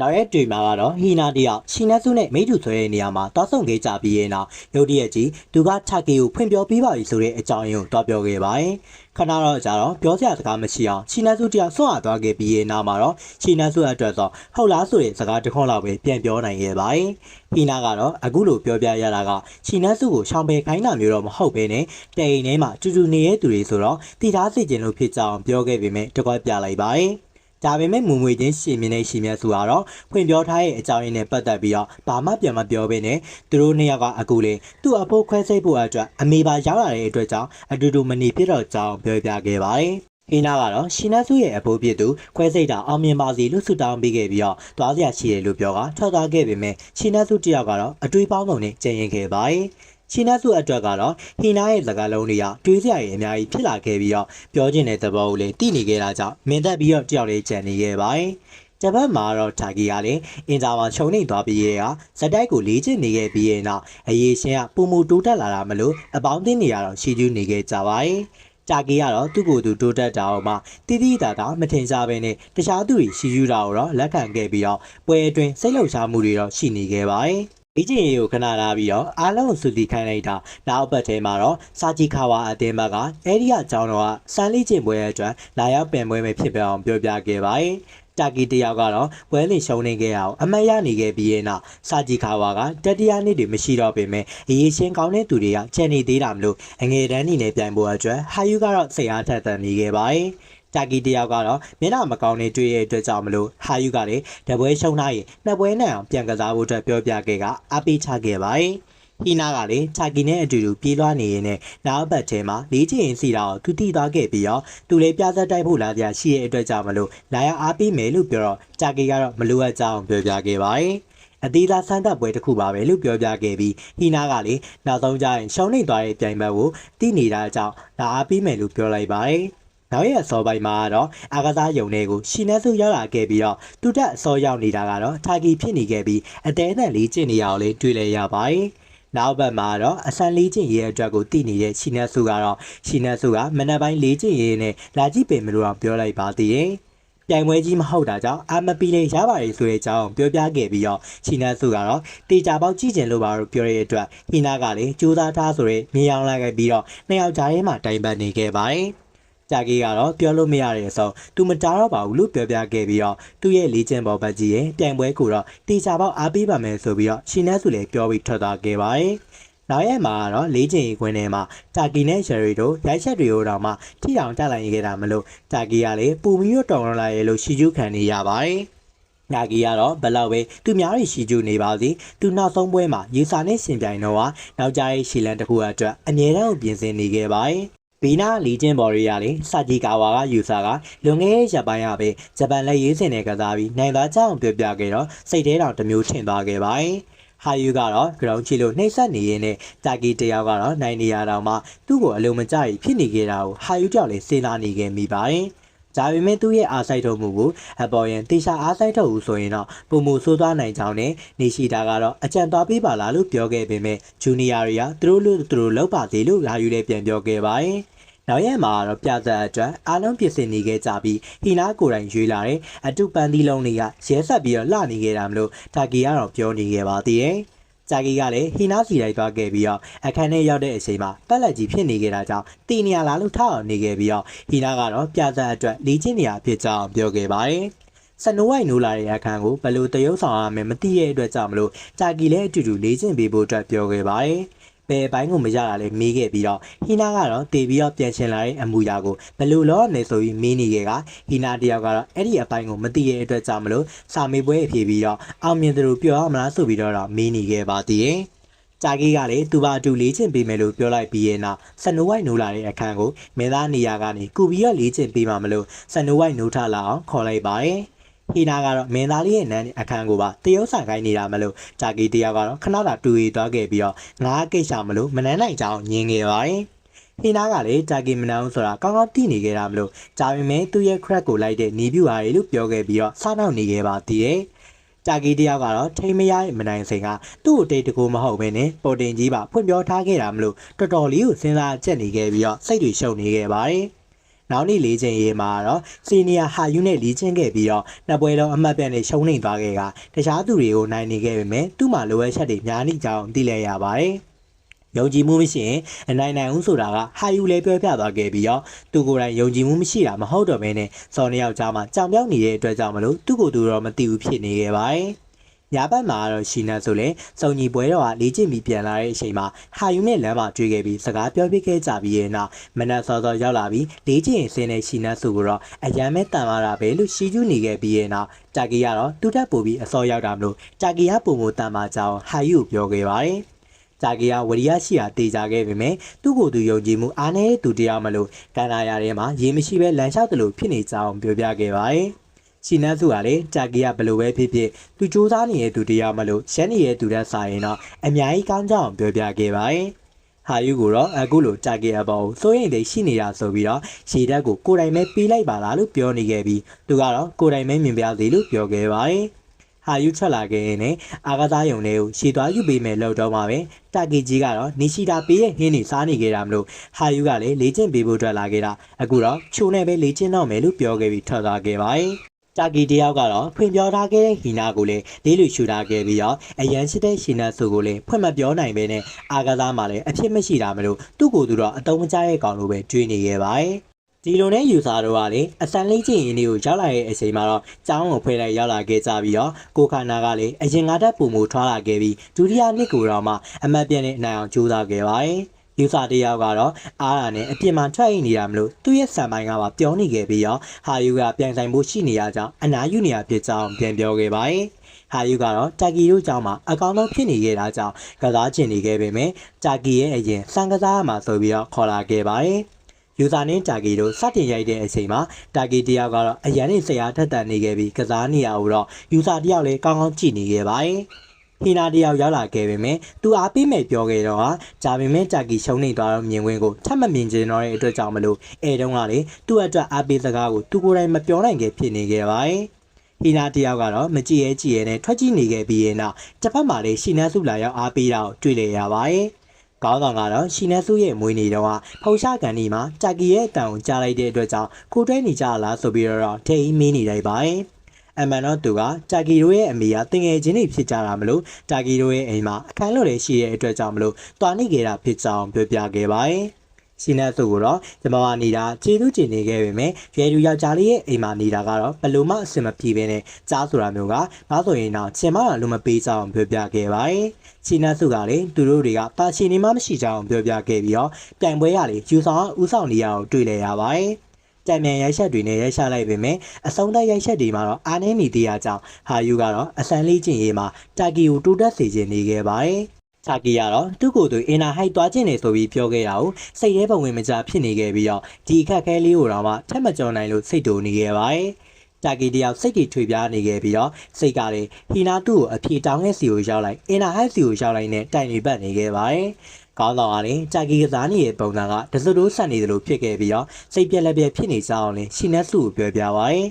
နောက်ရက်တွေမှာကတော့ဟီနာတယောက်ရှီနတ်စုနဲ့မိတူဆွဲတဲ့နေရာမှာတောက်ဆုံခဲ့ကြပြီးရဲ့နောက်ရုတ်တရက်ကြီးသူကချာကီကိုဖွင့်ပြောပြပါပြီဆိုတဲ့အကြောင်းရင်းကိုတွားပြောခဲ့ပါတယ်။ခဏတော့ကြာတော့ပြောစရာစကားမရှိအောင်ရှီနတ်စုတယောက်ဆွန့်အားသွားခဲ့ပြီးရဲ့နောက်မှာတော့ရှီနတ်စုအတွက်တော့ဟုတ်လားဆိုတဲ့စကားတစ်ခွန်းလောက်ပဲပြန်ပြောနိုင်ခဲ့ပါတယ်။ဟီနာကတော့အခုလိုပြောပြရတာကရှီနတ်စုကိုရှောင်ပယ်ခိုင်းတာမျိုးတော့မဟုတ်ဘဲနဲ့တိမ်ထဲမှာတူတူနေတဲ့သူတွေဆိုတော့တည်ထားစေခြင်းလို့ဖြစ်ကြအောင်ပြောခဲ့ပေမဲ့တကွက်ပြလိုက်ပါတယ်။ ဒါပေမဲ့မူမွေချင်းရှင်မြင်းနဲ့ရှင်မြတ်စုကတော့ဖွင့်ပြောထားတဲ့အကြောင်းရင်းနဲ့ပတ်သက်ပြီးတော့ဘာမှပြန်မပြောဘဲနဲ့သူတို့နှစ်ယောက်ကအခုလေသူ့အဖို့ခွဲစိတ်ဖို့အတွက်အမေပါရောက်လာတဲ့အတွက်ကြောင့်အတူတူမနေဖြစ်တော့ကြောင်းပြောပြခဲ့ပါတယ်။ဟိနာကတော့ရှင်နတ်စုရဲ့အဖိုးဖြစ်သူခွဲစိတ်တာအောင်မြင်ပါစေလို့ဆုတောင်းပေးခဲ့ပြီးတော့သွားစရာရှိတယ်လို့ပြောကထွက်သွားခဲ့ပေမဲ့ရှင်နတ်စုတယောက်ကတော့အတွေးပေါင်းစုံနဲ့ကြင်ရင်ခဲ့ပါတယ်။ ရှင်းနှစုအတွက်ကတော့ဟီနာရဲ့စကားလုံးတွေကတွေးစရာတွေအများကြီးဖြစ်လာခဲ့ပြီးတော့ပြောချင်တဲ့သဘောကိုလည်းသိနေခဲ့တာကြောင့်မင်းသက်ပြီးတော့တယောက်လေးကြံနေခဲ့ပါတယ်။ဂျပန်မှာတော့တာဂီကလည်းအင်ဂျာမှာခြုံနေသွားပြီးရဲ့ကဇက်တိုက်ကိုလေးချင်နေခဲ့ပြီးရဲ့နောက်အရေးရှင်ကပုံမူတိုးတက်လာတာမလို့အပေါင်းအသင်းနေရတော့ရှီကျူးနေခဲ့ကြပါတယ်။တာဂီကတော့သူ့ကိုယ်သူတိုးတက်တာအောင်မှတိတိတာတာမထင်ရှားပဲနဲ့တခြားသူတွေရှီကျူးတာကိုတော့လက်ခံခဲ့ပြီးတော့ပွဲအတွင်းစိတ်လှုပ်ရှားမှုတွေတော့ရှိနေခဲ့ပါတယ်။ ဒီကျင်ရီကိုခဏလာပြီးတော့အားလုံးကိုစူတီခိုင်းလိုက်တာနောက်ပတ်ထဲမှာတော့စာဂျီခါဝါအတင်းဘက်ကအဲ့ဒီအကြောင်းတော့စမ်းလေးကျင်ပွဲရဲ့အတွက်လာရောက်ပင်ပွဲပဲဖြစ်ပြအောင်ပြောပြခဲ့ပါတယ်တာကီတယောက်ကတော့ဝဲလင်ရှုံးနေခဲ့အောင်အမတ်ရနေခဲ့ပြီးရဲ့နောက်စာဂျီခါဝါကတတိယနေ့တွေမရှိတော့ပေမဲ့အရေးရှင်ကောင်းတဲ့သူတွေကချန်နေသေးတာမလို့အငယ်တန်းနေနဲ့ပြိုင်ပွဲအတွက်ဟာယူကတော့စိတ်အားထက်သန်နေခဲ့ပါတယ် တာကီတယောက်ကတော့မျက်နှာမကောင်းနေတွေ့ရတဲ့အတွက်ကြောင့်မလို့ဟာယူကလည်းတပွဲရှုံးထားရင်နှစ်ပွဲနဲ့အောင်ပြန်ကစားဖို့အတွက်ပြောပြခဲ့ကအပိချခဲ့ပါတယ်။ဟီနာကလည်းချာကီနဲ့အတူတူပြေးလွှားနေရင်းနဲ့နောက်ဘက်ထဲမှာလေးချင်စီတာကိုသူတီသွားခဲ့ပြီးတော့သူလည်းပြသက်တိုက်ဖို့လာကြရှိရဲ့အတွက်ကြောင့်မလို့လာရအားပေးမယ်လို့ပြောတော့ချာကီကတော့မလိုအပ်ကြောင်းပြောပြခဲ့ပါတယ်။အသေးသားဆန်းသက်ပွဲတစ်ခုပါပဲလို့ပြောပြခဲ့ပြီးဟီနာကလည်းနောက်ဆုံးကျရင်ရှောင်းနေသွားတဲ့ပြိုင်ဘက်ကိုတိနေတာကြောင့်လာအားပေးမယ်လို့ပြောလိုက်ပါတယ်။ နောက်ရက်အစောပိုင်းမှာတော့အာကစားယုံတွေကိုရှီနက်စုရောက်လာခဲ့ပြီးတော့သူတက်အစောရောက်နေတာကတော့တာဂီဖြစ်နေခဲ့ပြီးအတဲအသန့်လေးကျင့်နေရအောင်လေးတွေ့လဲရပါတယ်။နောက်ဘက်မှာတော့အဆန်လေးကျင့်ရေးအတွက်ကိုတည်နေတဲ့ရှီနက်စုကတော့ရှီနက်စုကမနက်ပိုင်းလေးကျင့်ရေးနဲ့လာကြည့်ပင်မလို့တော့ပြောလိုက်ပါသေးတယ်။ပြိုင်ပွဲကြီးမဟုတ်တာကြောင့်အာမပီလေးရပါတယ်ဆိုတဲ့အကြောင်းပြောပြခဲ့ပြီးတော့ချီနာစုကတော့တေချာပေါက်ကြည့်ကျင်လို့ပါလို့ပြောရတဲ့အတွက်ဟီနာကလည်းကြိုးစားထားဆိုရဲမြေအောင်လိုက်ခဲ့ပြီးတော့နှစ်ယောက်ကြားထဲမှာတိုင်ပတ်နေခဲ့ပါတယ်။ ကြာကြီးကတော့ပြောလို့မရတဲ့အဆုံးသူမတားတော့ပါဘူးလို့ပြောပြခဲ့ပြီးတော့သူ့ရဲ့လေးကျင်ပေါ်ပတ်ကြီးရဲ့ပြိုင်ပွဲကိုတော့တေချာပေါက်အားပေးပါမယ်ဆိုပြီးတော့ချီနာစုလည်းပြောပြီးထွက်သွားခဲ့ပါတယ်။နောက်ရက်မှာတော့လေးချင်ခွင်းထဲမှာတာကီနဲ့ရှယ်ရီတို့ရိုက်ချက်တွေကိုတော့မှထိတောင်တက်လိုက်ခဲ့တာမလို့တာကီကလည်းပူမီရောတော်လာရဲ့လို့ရှီကျူးခံနေရပါတယ်။နာဂီကတော့ဘယ်လောက်ပဲသူများတွေရှီကျူးနေပါစေသူနောက်ဆုံးပွဲမှာရေစာနဲ့ရှင်ပြိုင်တော့ကနောက်ကြားရေးရှီလန်တစ်ခုအတွက်အမြဲတမ်းပြင်ဆင်နေခဲ့ပါတယ်။ ဘီနာလီကျင်းဘော်ရီယာလေစာဂျီကာဝါကယူဆာကလွန်ခဲ့တဲ့ရက်ပိုင်းကပဲဂျပန်လက်ရေးစင်နဲ့ကစားပြီးနိုင်သားကြောင်းပြောပြခဲ့တော့စိတ်ထဲတောင်တစ်မျိုးထင်သွားခဲ့ပါတယ်။ဟာယူကတော့ ground ချီလို့နှိမ့်ဆက်နေရင်းနဲ့တာကီတယောက်ကတော့နိုင်နေရတော့မှသူ့ကိုအလုံးမကြိုက်ဖြစ်နေခဲ့တာကိုဟာယူကြောက်လေးစဉ်းစားနေခဲ့မိပါတယ်။ ဒါပေမဲ့သူ့ရဲ့အားစိုက်ထုတ်မှုကိုအပေါ်ရင်တေချာအားစိုက်ထုတ်ဦးဆိုရင်တော့ပုံမှုဆိုးသွားနိုင်ကြောင်းနဲ့နေရှိတာကတော့အကြံသွားပေးပါလားလို့ပြောခဲ့ပေမဲ့ဂျူနီယာတွေကသူတို့လို့သူတို့လောက်ပါသေးလို့လာယူလည်းပြန်ပြောခဲ့ပါတယ်။နောက်ရက်မှာတော့ပြသက်အတွက်အားလုံးပြင်ဆင်နေခဲ့ကြပြီးဟီနာကိုယ်တိုင်ရွေးလာတဲ့အတူပန်းသီးလုံးတွေကရဲဆက်ပြီးတော့လှနေခဲ့တာမလို့တာကီကတော့ပြောနေခဲ့ပါသေးတယ်။ ဂျာကီကလည်းဟီနာစီလိုက်သွားခဲ့ပြီးတော့အခန်းထဲရောက်တဲ့အချိန်မှာပက်လက်ကြီးဖြစ်နေခဲ့တာကြောင့်တီနေရလားလို့ထောက်အောင်နေခဲ့ပြီးတော့ဟီနာကတော့ပြသက်အတွက်လီချင်းနေရဖြစ်ကြောင်းပြောခဲ့ပါတယ်။စနိုးဝိုင်နိုးလာတဲ့အခန်းကိုဘယ်လိုတရုပ်ဆောင်ရမယ်မသိတဲ့အတွက်ကြောင့်မလို့ဂျာကီလည်းအတူတူလေ့ကျင့်ပေးဖို့အတွက်ပြောခဲ့ပါတယ်။ ဘယ်အပိုင်းကိုမရတာလဲမေးခဲ့ပြီးတော့ဟီနာကတော့တေပြီးတော့ပြန်ချင်လာတဲ့အမူအရာကိုဘယ်လိုလုပ်ရမလဲဆိုပြီးမေးနေခဲ့ကဟီနာတယောက်ကတော့အဲ့ဒီအပိုင်းကိုမသိတဲ့အတွက်ကြောင့်မလို့စာမေးပွဲအဖြေပြီးတော့အောင်မြင်တယ်လို့ပြောရမလားဆိုပြီးတော့မေးနေခဲ့ပါသေးတယ်။ကြာကြီးကလည်းသူပါအတူလေးချင်ပေးမယ်လို့ပြောလိုက်ပြီးရဲ့နောက်ဆန်နိုဝိုက်နိုးလာတဲ့အခန်းကိုမင်းသားနေရာကနေကူပြီးတော့လေးချင်ပေးမှမလို့ဆန်နိုဝိုက်နိုးထလာအောင်ခေါ်လိုက်ပါတယ်။ ဟီနာကတော့မင်းသားလေးရဲ့နန်းအခန်းကိုပါတရုပ်ဆိုင်ခိုင်းနေတာမလို့ဂျာကီတယောက်ကတော့ခဏတာတူရီသွားခဲ့ပြီးတော့ငါးကိစ္စမလို့မနှမ်းနိုင်ကြောင်းညင်ခဲ့ပါတယ်ဟီနာကလည်းဂျာကီမနန်းဆိုတာကောင်းကောင်းသိနေခဲ့တာမလို့ဂျာပေမဲ့သူ့ရဲ့ crack ကိုလိုက်တဲ့နီးပြူဟာတွေလို့ပြောခဲ့ပြီးတော့စားနောက်နေခဲ့ပါသေးတယ်ကြာကီတယောက်ကတော့ထိမရရဲ့မနိုင်စိန်ကသူ့ကိုတိတ်တကူမဟုတ်ဘဲနဲ့ပေါ်တင်ကြီးပါဖွင့်ပြောထားခဲ့တာမလို့တော်တော်လေးကိုစဉ်းစားချက်နေခဲ့ပြီးတော့စိတ်တွေရှုပ်နေခဲ့ပါတယ် နောက်နေ့လေးချင်းရေးမှာတော့စီနီယာဟာယူနဲ့လီချင်းခဲ့ပြီးတော့နှစ်ပွဲလုံးအမှတ်ပြတ်နဲ့ရှုံးနိမ့်သွားခဲ့ကတခြားသူတွေကိုနိုင်နေခဲ့ပေမဲ့သူ့မှာလိုအပ်ချက်တွေများနေကြောင်းသိလဲရပါတယ်။ယုံကြည်မှုမရှိရင်အနိုင်နိုင်ဦးဆိုတာကဟာယူလည်းပြောပြသွားခဲ့ပြီးတော့သူကိုယ်တိုင်ယုံကြည်မှုမရှိတာမဟုတ်တော့ဘဲနဲ့စော်နှစ်ယောက်ကြားမှာကြောင်ပြောက်နေတဲ့အတွက်ကြောင့်မလို့သူ့ကိုယ်သူတော့မသိဘူးဖြစ်နေခဲ့ပါတယ်။ ညာဘက်မှာတော့ရှီနတ်ဆိုလဲစုံညီပွဲတော်ကလေ့ကျင့်ပြီးပြန်လာတဲ့အချိန်မှာဟာယူနဲ့လမ်းမှာတွေ့ခဲ့ပြီးစကားပြောပြခဲ့ကြပြီးရဲ့နောက်မနက်စောစောရောက်လာပြီးလေ့ကျင့်ရင်ဆင်းတဲ့ရှီနတ်ဆိုကိုတော့အရန်မဲ့တန်လာတာပဲလို့ရှီကျူးနေခဲ့ပြီးရဲ့နောက်တာကီကတော့သူ့ထက်ပိုပြီးအစောရောက်တာမလို့တာကီကပုံမတန်ပါကြောင်းဟာယူကိုပြောခဲ့ပါတယ်။တာကီကဝရီယရှိရာတေချာခဲ့ပေမဲ့သူ့ကိုယ်သူယုံကြည်မှုအားနည်းတဲ့သူတရားမလို့ကန်နာယာထဲမှာရေမရှိပဲလမ်းလျှောက်တယ်လို့ဖြစ်နေကြောင်းပြောပြခဲ့ပါတယ်။ ရှီနတ်စုကလည်းတာကီကဘယ်လိုပဲဖြစ်ဖြစ်သူစူးစမ်းနေတဲ့သူတရားမလို့ရှမ်းနေတဲ့သူတက်ဆိုင်ရင်တော့အများကြီးကောင်းကြောင်းပြောပြခဲ့ပါတယ်။ဟာယူကိုတော့အခုလိုတာကီအပေါ်စိုးရင်တွေရှိနေတာဆိုပြီးတော့ရှီတက်ကိုကိုယ်တိုင်ပဲပေးလိုက်ပါလားလို့ပြောနေခဲ့ပြီးသူကတော့ကိုယ်တိုင်ပဲမြင်ပြသေးလို့ပြောခဲ့ပါတယ်။ဟာယူထွက်လာခဲ့ရင်လည်းအာကစားယုံတွေကိုရှည်သွားယူပေးမယ်လို့တော့မှာပဲတာကီကြီးကတော့နီရှိတာပေးရဲ့ဟင်းနေစားနေကြတာမလို့ဟာယူကလည်းလေ့ကျင့်ပေးဖို့အတွက်လာခဲ့တာအခုတော့ချိုနဲ့ပဲလေ့ကျင့်တော့မယ်လို့ပြောခဲ့ပြီးထွက်သွားခဲ့ပါတယ် တာကီတယောက်ကတော့ဖွင့်ပြောထားခဲ့တဲ့ဟီနာကိုလည်းလေးလူရှူထားခဲ့ပြီးတော့အရန်ရှိတဲ့ရှီနာဆိုကိုလည်းဖွင့်မပြောနိုင်ပဲနဲ့အာကစားမှလည်းအဖြစ်မရှိတာမလို့သူ့ကိုယ်သူတော့အတုံးမကျရဲ့ကောင်လိုပဲတွေးနေခဲ့ပါတယ်ဒီလိုနဲ့ယူဆတော့ကလေအစံလေးချင်းရင်းတွေကိုရောက်လာတဲ့အချိန်မှာတော့ကျောင်းကိုဖွင့်လိုက်ရောက်လာခဲ့ကြပြီးတော့ကိုခါနာကလည်းအရင်ကတည်းကပုံမူထွားလာခဲ့ပြီးဒုတိယနှစ်ကိုတော့မှအမတ်ပြည့်နဲ့အနိုင်အောင်ကြိုးစားခဲ့ပါတယ် ယူဆတယောက်ကတော့အားရနဲ့အပြစ်မှထွက်အိမ်နေတာမလို့သူ့ရဲ့ဆံပိုင်းကပါပြောနေခဲ့ပြီးတော့ဟာယူကပြန်ဆိုင်ဖို့ရှိနေရကြောင်းအနာယူနေရဖြစ်ကြောင်းပြန်ပြောခဲ့ပါတယ်ဟာယူကတော့တာကီတို့ကြောင့်မှအကောင်းဆုံးဖြစ်နေခဲ့တာကြောင့်ကစားချင်နေခဲ့ပေမဲ့တာကီရဲ့အရင်စံကစားရမှာဆိုပြီးတော့ခေါ်လာခဲ့ပါတယ်ယူဇာနဲ့တာကီတို့စတင်ရိုက်တဲ့အချိန်မှာတာကီတယောက်ကတော့အရန်နဲ့ဆရာထက်တန်နေခဲ့ပြီးကစားနေရတော့ယူဇာတယောက်လည်းကောင်းကောင်းကြည့်နေခဲ့ပါတယ် ဟီနာတယောက်ရောက်လာခဲ့ပေမဲ့သူအားပေးမယ်ပြောခဲ့တော့ဟာဂျာပင်မဲတာကီရှုံးနေသွားတော့မြင်ကွင်းကိုထပ်မမြင်ချင်တော့တဲ့အတွက်ကြောင့်မလို့အဲတုန်းကလေသူ့အတွက်အားပေးစကားကိုသူကိုယ်တိုင်မပြောနိုင်ခဲ့ဖြစ်နေခဲ့ပါတယ်ဟီနာတယောက်ကတော့မကြည့်ရဲကြည့်ရဲနဲ့ထွက်ကြည့်နေခဲ့ပြီးရင်တော့တစ်ဖက်မှာလည်းရှီနန်းစုလာရောက်အားပေးတာကိုတွေ့လေရပါတယ်။ကောင်းဆောင်ကတော့ရှီနန်းစုရဲ့မွေးနေ့တော့ဖုံရှာကန်ဒီမှာတာကီရဲ့အတန်ကိုကြားလိုက်တဲ့အတွက်ကြောင့်ကိုတွဲနေကြလားဆိုပြီးတော့ထိတ်မင်းနေလိုက်ပါတယ်။ အမှန်တော့သူကတာကီတို့ရဲ့အမေကတင်ငယ်ချင်းတွေဖြစ်ကြတာမလို့တာကီတို့ရဲ့အိမ်မှာအခန်းလွတ်တွေရှိတဲ့အတွက်ကြောင့်မလို့တွားနေကြတာဖြစ်ကြောင်းပြောပြခဲ့ပါတယ်။ရှင်နဲ့သူကိုတော့ကျမမနေတာခြေသူကျင်နေခဲ့ပေမဲ့ရွယ်လူယောက်ျားလေးရဲ့အိမ်မှာနေတာကတော့ဘလို့မှအဆင်မပြေဘဲနဲ့ကြားဆိုတာမျိုးကနောက်ဆိုရင်တော့ချင်မလာလို့မပေးကြအောင်ပြောပြခဲ့ပါတယ်။ရှင်နဲ့သူကလည်းသူတို့တွေကပါရှင်နေမှမရှိကြအောင်ပြောပြခဲ့ပြီးတော့ပြိုင်ပွဲရလေယူဆောင်ဦးဆောင်နေရအောင်တွေ့လဲရပါတယ်။ တံမြန်ရိုက်ချက်တွေနဲ့ရိုက်ချလိုက်ပေမဲ့အဆုံးသတ်ရိုက်ချက်တွေမှာတော့အားနည်းနေသေးတာကြောင့်ဟာယူကတော့အစမ်းလေးကျင်ရေးမှာတာကီကိုတိုးတက်စေခြင်းနေခဲ့ပါတယ်။ချာကီကတော့သူ့ကိုယ်သူအင်နာဟိုက်သွားခြင်းနေဆိုပြီးပြောခဲ့တာကိုစိတ်ထဲပုံဝင်မကြဖြစ်နေခဲ့ပြီးတော့ဒီအခက်ခဲလေးကိုတော့မှထက်မကျော်နိုင်လို့စိတ်တူနေခဲ့ပါတယ်။တာကီတယောက်စိတ်တွေထွေပြားနေခဲ့ပြီးတော့စိတ်ကလည်းဟီနာတူကိုအဖြေတောင်းတဲ့စီကိုရောက်လိုက်အင်နာဟိုက်စီကိုရောက်လိုက်နဲ့တိုင်နေပတ်နေခဲ့ပါတယ်။ ကောင်းတော့ကလည်းကြာကီကစားနေတဲ့ပုံစံကတစတိုးဆက်နေတယ်လို့ဖြစ်ခဲ့ပြီးတော့စိတ်ပြက်လက်ပြက်ဖြစ်နေကြအောင်လည်းရှီနက်စုကိုပြောပြပါရယ်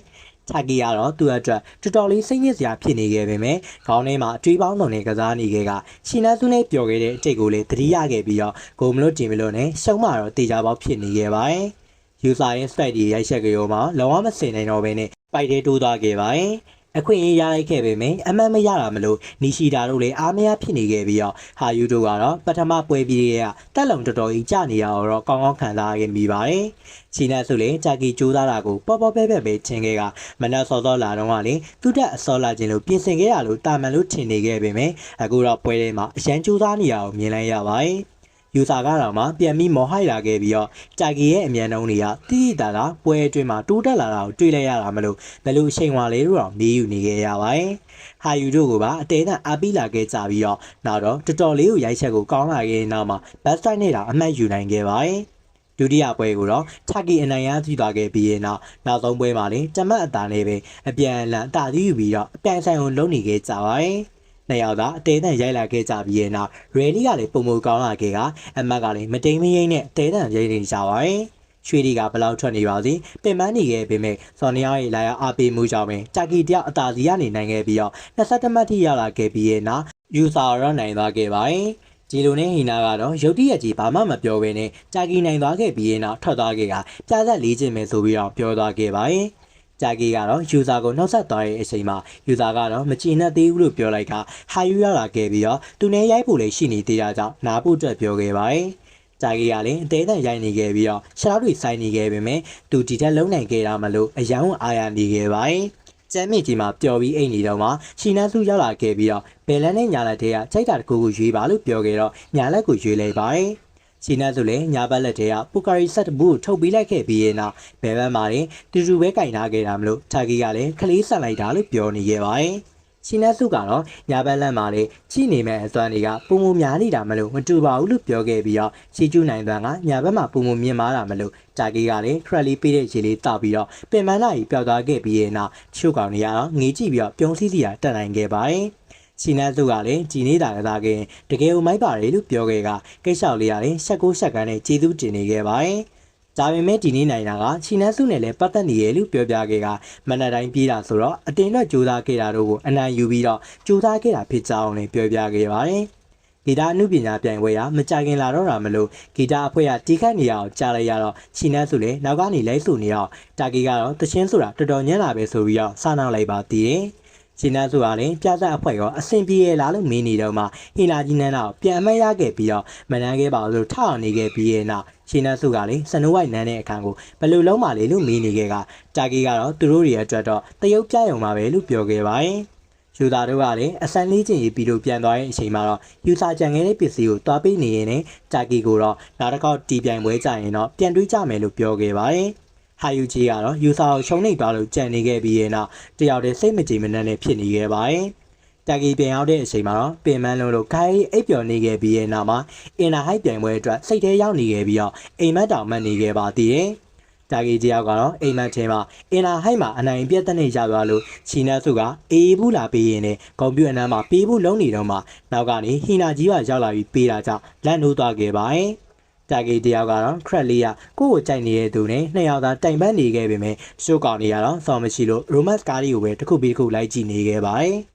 ချာကီကတော့သူ့အတွက်တော်တော်လေးစိတ်ညစ်စရာဖြစ်နေခဲ့ပေမဲ့ခေါင်းထဲမှာအတွေးပေါင်းစုံနဲ့ကစားနေခဲ့ကရှီနက်စုနဲ့ပျော်ခဲ့တဲ့အတိတ်ကိုလည်းသတိရခဲ့ပြီးတော့ဂိုမလို့တင်မလို့နဲ့ရှုံးမှတော့တေချာပေါက်ဖြစ်နေခဲ့ပါတယ်ယူဆာရဲ့ strike တွေရိုက်ချက်ကြရောမှာလောကမစင်နိုင်တော့ဘဲနဲ့ပိုက်ထဲတိုးသွားခဲ့ပါတယ် အခွင့်အရေးရလိုက်ခဲ့ပေမယ့်အမှန်မရတာမလို့နီရှိတာတို့လည်းအားမရဖြစ်နေခဲ့ပြီးတော့ဟာယူတို့ကတော့ပထမပွဲပြီးရဲ့တက်လုံတော်တော်ကြီးကြာနေရတော့ကောင်းကောင်းခံစားခဲ့မိပါတယ်။ချီနတ်ဆိုလေကြာကီကြိုးစားတာကိုပေါ့ပေါ့ပဲပဲပဲချင်ခဲ့ကမနက်စောစောလာတော့ကလေသူတက်အစောလာခြင်းလို့ပြင်ဆင်ခဲ့ရလို့တာမန်လို့ထင်နေခဲ့ပေမယ့်အခုတော့ပွဲထဲမှာအရန်ကြိုးစားနေရအောင်မြင်လိုက်ရပါတယ်။ ယူဆာကတော့မှပြန်ပြီးမော်ဟိုက်လာခဲ့ပြီးတော့ကြာကီရဲ့အမြန်နှုံးတွေကတိတိတာတာပွဲအတွင်းမှာတိုးတက်လာတာကိုတွေ့လိုက်ရတာမလို့ဘယ်လိုအချိန်ဝါလေးတို့တော့မေးယူနေခဲ့ရပါတယ်။ဟာယူတို့ကပါအတဲတန်အားပြီးလာခဲ့ကြပြီးတော့နောက်တော့တော်တော်လေးကိုရိုက်ချက်ကိုကောင်းလာခဲ့တဲ့နောက်မှာဘတ်စတိုက်နေတာအမှတ်ယူနိုင်ခဲ့ပါတယ်။ဒုတိယပွဲကိုတော့ချာကီအနိုင်ရရှိသွားခဲ့ပြီးရင်နောက်နောက်ဆုံးပွဲမှာလည်းတမတ်အတားနဲ့ပဲအပြန်အလှန်အတားယူပြီးတော့အပြိုင်ဆိုင်ကိုလုံနေခဲ့ကြပါတယ်။ နှစ်ယောက်သာအသေးအံရိုက်လာခဲ့ကြပြီးရဲ့နောက်ရဲလီကလည်းပုံမကောင်းလာခဲ့ကအမတ်ကလည်းမတိမ်မရိမ့်နဲ့အသေးအံရိုက်နေကြပါရဲ့ရွှေဒီကဘလောက်ထွက်နေပါစေပင်ပန်းနေခဲ့ပေမဲ့စော်နီယာရဲ့လာရောက်အားပေးမှုကြောင့်ပင်တာကီတယောက်အသာစီရနေနိုင်ခဲ့ပြီးတော့22မှတ်ထိရောက်လာခဲ့ပြီးရဲ့နောက်ယူဆာရောနိုင်သွားခဲ့ပါရဲ့ဂျီလိုနဲ့ဟီနာကတော့ရုတ်တရက်ကြီးဘာမှမပြောဘဲနဲ့ကြာကီနိုင်သွားခဲ့ပြီးရင်တော့ထွက်သွားခဲ့ကပြာသက်လေးခြင်းပဲဆိုပြီးတော့ပြောသွားခဲ့ပါတယ်။ ကြာကီကတော့ယူဇာကိုနှုတ်ဆက်သွားတဲ့အချိန်မှာယူဇာကတော့မကြည်နပ်သေးဘူးလို့ပြောလိုက်ကဟာယူရလာခဲ့ပြီးတော့သူနဲ့ရိုက်ဖို့လည်းရှိနေသေးတာကြောင့်နားဖို့အတွက်ပြောခဲ့ပါတယ်။ကြာကီကလည်းအသေးအံရိုက်နေခဲ့ပြီးတော့ခြေထောက်တွေစိုင်းနေခဲ့ပေမဲ့သူဒီထက်လုံးနိုင်ခဲ့တာမလို့အယံအားရနေခဲ့ပါတယ်။ကျမ်းမြေကြီးမှာပျော်ပြီးအိတ်နေတော့မှရှီနန်းစုရောက်လာခဲ့ပြီးတော့ဘယ်လန်းနဲ့ညာလက်ထဲကချိန်တာတစ်ခုကိုရွေးပါလို့ပြောခဲ့တော့ညာလက်ကိုရွေးလိုက်ပါတယ်။ ရှီနန်းစုလည်းညာဘက်လက်ထဲကပူကာရီဆက်တဘူးကိုထုတ်ပေးလိုက်ခဲ့ပြီးရင်တော့ဘယ်ဘက်မှာလဲတူတူပဲကင်ထားခဲ့တာမလို့တာဂီကလည်းခလေးဆက်လိုက်တာလို့ပြောနေခဲ့ပါတယ်။ရှီနန်းစုကတော့ညာဘက်လက်မှာလေချိနေမဲ့အစွမ်းတွေကပုံမများနေတာမလို့မတူပါဘူးလို့ပြောခဲ့ပြီးတော့ရှီကျူနိုင်သွန်းကညာဘက်မှာပုံမမြင်မာတာမလို့တာဂီကလည်းခရက်လေးပေးတဲ့ရေလေးတောက်ပြီးတော့ပင်မနာကြီးပျောက်သွားခဲ့ပြီးရင်တော့ချို့ကောင်တွေကတော့ငေးကြည့်ပြီးတော့ပြုံးစည်းစီတာတက်နိုင်ခဲ့ပါတယ်။ စီနတ်စုကလည်းကြည်နေတာကစားခင်တကယ်ကိုမိုက်ပါတယ်လို့ပြောခဲ့ကကိတ်လျှောက်လေးရတယ်ရှက်ကိုရှက်ကန်းနဲ့ကျေးဇူးတင်နေခဲ့ပါတယ်။ဒါပေမဲ့ဒီနေ့နိုင်တာကချီနတ်စုနဲ့လည်းပတ်သက်နေရလို့ပြောပြခဲ့ကမနက်တိုင်းပြေးတာဆိုတော့အတင်တော့ကြိုးစားခဲ့တာတို့ကိုအနိုင်ယူပြီးတော့ကြိုးစားခဲ့တာဖြစ်ကြောင်းလည်းပြောပြခဲ့ပါတယ်။ဂီတအမှုပညာပြိုင်ပွဲကမကြခင်လာတော့တာမလို့ဂီတအဖွဲ့ကတီးခတ်နေရအောင်ကြားလိုက်ရတော့ချီနတ်စုလည်းနောက်ကနေလိုက်ဆိုနေတော့တာဂီကတော့တချင်းဆိုတာတော်တော်ညံ့လာပဲဆိုပြီးတော့စနောက်လိုက်ပါသေးတယ်။ ရှင်နန်းဆိုတာလည်းပြသက်အဖွဲ့ရောအဆင်ပြေရလားလို့မင်းနေတော့မှဟီလာကြီးနန်းတော့ပြန်အမတ်ရခဲ့ပြီးတော့မနန်းခဲ့ပါလို့ထောက်အောင်နေခဲ့ပြီးရဲ့နောက်ရှင်နန်းစုကလည်းစနိုးဝိုက်နန်းတဲ့အခန်းကိုဘယ်လိုလုံးပါလေလို့မင်းနေခဲ့ကတာဂီကတော့သူတို့တွေအတွက်တော့တရုတ်ပြရုံပါပဲလို့ပြောခဲ့ပါတယ်ယူသားတို့ကလည်းအဆန်လေးချင်းရေးပြီးတော့ပြန်သွားတဲ့အချိန်မှာတော့ယူစာကြံခဲ့တဲ့ပစ္စည်းကိုတွားပေးနေရင်လည်းတာဂီကိုတော့နောက်တစ်ခေါက်တီးပြိုင်ပွဲကြရင်တော့ပြန်တွေးကြမယ်လို့ပြောခဲ့ပါတယ် ဟာယူဂျီကတော့ယူဆာကိုရှုံးနေသွားလို့ကြံနေခဲ့ပြီးရဲ့နောက်တယောက်တည်းစိတ်မကြည်မနှံ့နဲ့ဖြစ်နေခဲ့ပါတယ်။တာဂီပြန်ရောက်တဲ့အချိန်မှာတော့ပင်မန်းလုံးလို့ခိုင်းအိပ်ပျော်နေခဲ့ပြီးရဲ့နောက်မှာအင်နာဟိုက်ပြိုင်ပွဲအတွက်စိတ်ထဲရောက်နေခဲ့ပြီးတော့အိမ်မက်တောင်မှတ်နေခဲ့ပါသေးတယ်။တာဂီတယောက်ကတော့အိမ်မက်ထဲမှာအင်နာဟိုက်မှာအနိုင်ပြတ်တဲ့နေရသွားလို့ချီနတ်စုကအေးဘူးလာပေးရင်လည်းကွန်ပျူတာနန်းမှာပေးဖို့လုံးနေတော့မှနောက်ကနေဟီနာကြီးကရောက်လာပြီးပေးတာကြောင့်လက်နိုးသွားခဲ့ပါတယ်။ တာဂီတယောက်ကတော့ခရက်လေးကကိုယ့်ကိုကြိုက်နေတဲ့သူနဲ့နှစ်ယောက်သားတိုင်ပန်းနေခဲ့ပေမဲ့ရှိုးကောင်တွေကတော့စော်မရှိလို့ရိုမတ်ကားတွေကိုပဲတစ်ခုပြီးတစ်ခုလိုက်ကြည့်နေခဲ့ပါတယ်။